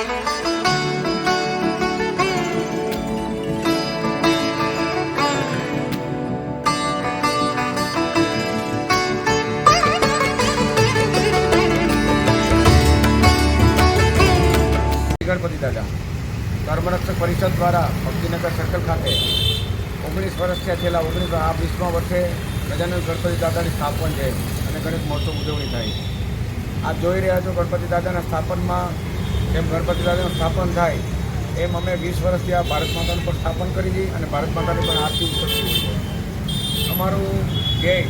ગણપતિ દાદા, ધર્મરક્ષક પરિષદ દ્વારા ભક્તિનગર સર્કલ ખાતે ઓગણીસ વર્ષ થયા છેલ્લા ઓગણીસ આ વીસમાં વર્ષે ગજાનંદ ગણપતિ દાદાની સ્થાપન છે અને ગણેશ મહોત્સવ ઉજવણી થાય. આપ જોઈ રહ્યા છો ગણપતિ દાદાના સ્થાપનમાં જેમ ગણપતિ દાદાનું સ્થાપન થાય, એમ અમે વીસ વર્ષથી આ ભારત માતાનું પણ સ્થાપન કરી હતી અને ભારત માતાની પણ આરતી ઉતરતી હોય અમારું ધ્યેય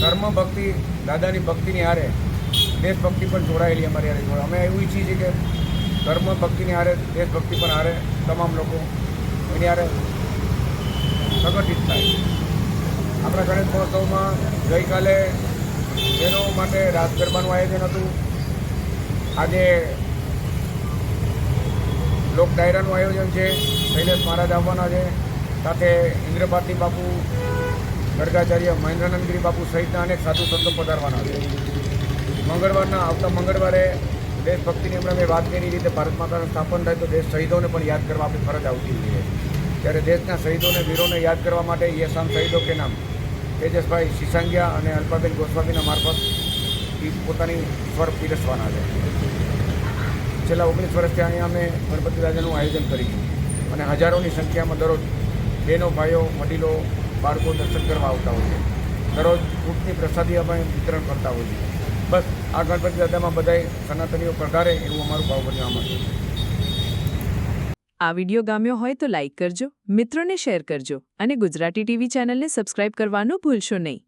ધર્મ ભક્તિ, દાદાની ભક્તિની હારે દેશભક્તિ પણ જોડાયેલી અમારી હારે અમે એવું ઈચ્છીએ છીએ કે ધર્મ ભક્તિની હારે દેશભક્તિ પણ હારે તમામ લોકો એની હારે સંગઠિત થાય. આપણા ગણેશ મહોત્સવમાં ગઈકાલે એનો માટે રાસ ગરબાનું આયોજન હતું. આજે લોક ડાયરાનું આયોજન છે, શૈલેષ મહારાજ આવવાના છે. સાથે ઇન્દ્રભારતી બાપુ, ગર્ગાચાર્ય મહેન્દ્રાનંદગીરી બાપુ સહિતના અનેક સાધુ સંતો પધારવાના છે. મંગળવારના, આવતા મંગળવારે દેશભક્તિની હમણાં મેં વાત કરી રીતે ભારત માતાનું સ્થાપન થાય તો દેશ શહીદોને પણ યાદ કરવા આપણી ફરજ આવતી છે. ત્યારે દેશના શહીદોને, વીરોને યાદ કરવા માટે યશામ શહીદો કે નામ? તેજસભાઈ સિસાંગિયા અને અલ્પાબેન ગોસ્વામીના મારફત એ પોતાની સ્વર પીરસવાના છે. છેલ્લા ઓગણીસ વર્ષથી અહીંયા અમે ગણપતિ રાજાનું આયોજન કર્યું અને હજારોની સંખ્યામાં દરરોજ બહેનો, ભાઈઓ, વડીલો, બાળકો દર્શન કરવા આવતા હોય છે. દરરોજ ફૂટની પ્રસાદી અમે વિતરણ કરતા હોઈએ છીએ. બસ, આ ગણપતિ દાદામાં બધાય સનાતનીઓ પધારે એવું અમારું ભાવભર્યું આમંત્રણ છે. આ વિડિયો ગમ્યો હોય તો લાઇક કરજો, મિત્રોને શેર કરજો અને ગુજરાતી ટીવી ચેનલને સબસ્ક્રાઇબ કરવાનું ભૂલશો નહીં.